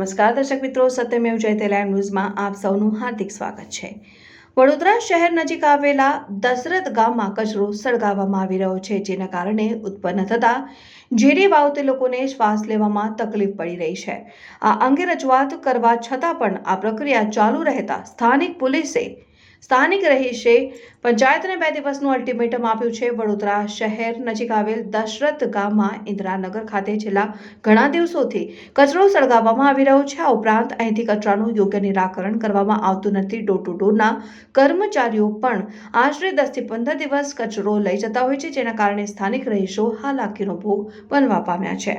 નમસ્કાર દર્શક મિત્રો, સત્યમેવ જયતે લાઈવ ન્યૂઝમાં આપ સૌનું હાર્દિક સ્વાગત છે. વડોદરા શહેર નજીક આવેલા દશરથ ગામમાં કચરો સળગાવવામાં આવી રહ્યો છે, જેના કારણે ઉત્પન્ન થતા ઝેરી વાવતે લોકોને શ્વાસ લેવામાં તકલીફ પડી રહી છે. આ અંગે રજૂઆત કરવા છતાં પણ આ પ્રક્રિયા ચાલુ રહેતા સ્થાનિક પોલીસે સ્થાનિક રહીશે પંચાયતને બે દિવસનું અલ્ટિમેટમ આપ્યું છે. વડોદરા શહેર નજીક આવેલ દશરથ ગામમાં ઇન્દિરાનગર ખાતે છેલ્લા ઘણા દિવસોથી કચરો સળગાવવામાં આવી રહ્યો છે. આ ઉપરાંત અહીંથી કચરાનું યોગ્ય નિરાકરણ કરવામાં આવતું નથી. ડોર ટુ ડોરના કર્મચારીઓ પણ આશરે દસથી પંદર દિવસ કચરો લઈ જતા હોય છે, જેના કારણે સ્થાનિક રહીશો હાલાકીનો ભોગ બનવા પામ્યા છે.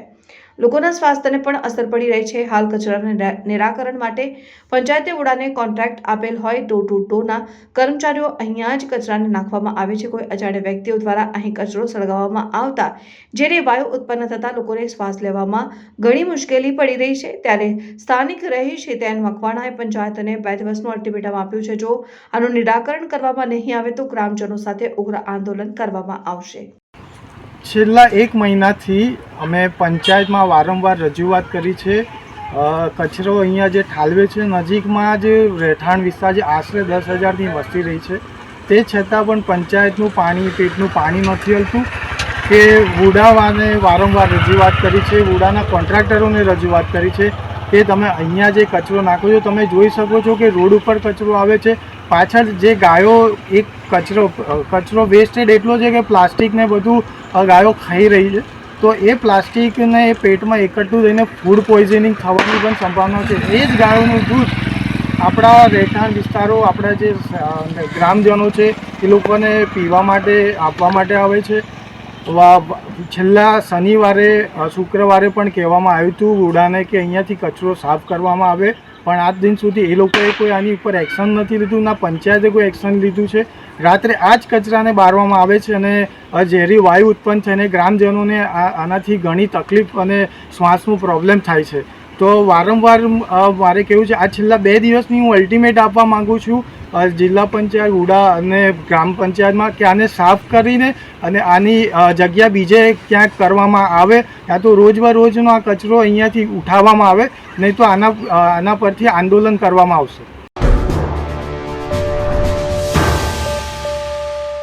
લોકોના સ્વાસ્થ્યને પણ અસર પડી રહી છે. હાલ કચરાના નિરાકરણ માટે પંચાયતે ઉડાને કોન્ટ્રાક્ટ આપેલ હોય ટો ટુ ટોના કર્મચારીઓ અહીંયા જ કચરાને નાખવામાં આવે છે. કોઈ અજાણ્યા વ્યક્તિઓ દ્વારા અહીં કચરો સળગાવવામાં આવતા, જેને વાયુ ઉત્પન્ન થતા લોકોને શ્વાસ લેવામાં ઘણી મુશ્કેલી પડી રહી છે. ત્યારે સ્થાનિક રહીશી તેન મકવાણાએ પંચાયતને બે દિવસનું અલ્ટિમેટમ આપ્યું છે. જો આનું નિરાકરણ કરવામાં નહીં આવે તો ગ્રામજનો સાથે ઉગ્ર આંદોલન કરવામાં આવશે. છેલ્લા એક મહિનાથી અમે પંચાયતમાં વારંવાર રજૂઆત કરી છે. કચરો અહીંયા જે ઠાલવે છે, નજીકમાં જે રહેઠાણ વિસ્તાર જે આશરે દસ હજારની વસ્તી રહી છે. તે છતાં પણ પંચાયતનું પાણી, પેટનું પાણી નથી હલતું. કે વુડાવાને વારંવાર રજૂઆત કરી છે વુડાના કોન્ટ્રાક્ટરોને રજૂઆત કરી છે. કે તમે અહીંયા જે કચરો નાખો છો, તમે જોઈ શકો છો કે રોડ ઉપર કચરો આવે છે. પાછળ જે ગાયો, એક કચરો કચરો વેસ્ટેડ એટલો છે કે પ્લાસ્ટિકને બધું ગાયો ખાઈ રહી છે. તો એ પ્લાસ્ટિકને એ પેટમાં એકઠું થઈને ફૂડ પોઈઝનિંગ થવાની પણ સંભાવના છે. એ જ ગાયોનું દૂધ આપણા રહેઠાણ વિસ્તારો, આપણા જે ગ્રામજનો છે, એ લોકોને પીવા માટે, આપવા માટે આવે છે. છેલ્લા શનિવારે શુક્રવારે પણ કહેવામાં આવ્યું હતું ઉડાને કે અહીંયાથી કચરો સાફ કરવામાં આવે, પણ આજ દિન સુધી એ લોકોએ કોઈ આની ઉપર એક્શન નથી લીધું, ના પંચાયતે કોઈ એક્શન લીધું છે. રાત્રે આ જ કચરાને બારવામાં આવે છે અને ઝેરી વાયુ ઉત્પન્ન થઈને ગ્રામજનોને આનાથી ઘણી તકલીફ અને શ્વાસનું પ્રોબ્લેમ થાય છે. તો વારંવાર મારે કેવું છે, આ છેલ્લા બે દિવસની હું અલ્ટિમેટ આપવા માગું છું જિલ્લા પંચાયત, ઉડા અને ગ્રામ પંચાયતમાં કે આને સાફ કરીને અને આની જગ્યા બીજે ક્યાંક કરવામાં આવે, યા તો રોજબરોજનો આ કચરો અહીંયાથી ઉઠાવવામાં આવે, નહીં તો આના આના પરથી આંદોલન કરવામાં આવશે.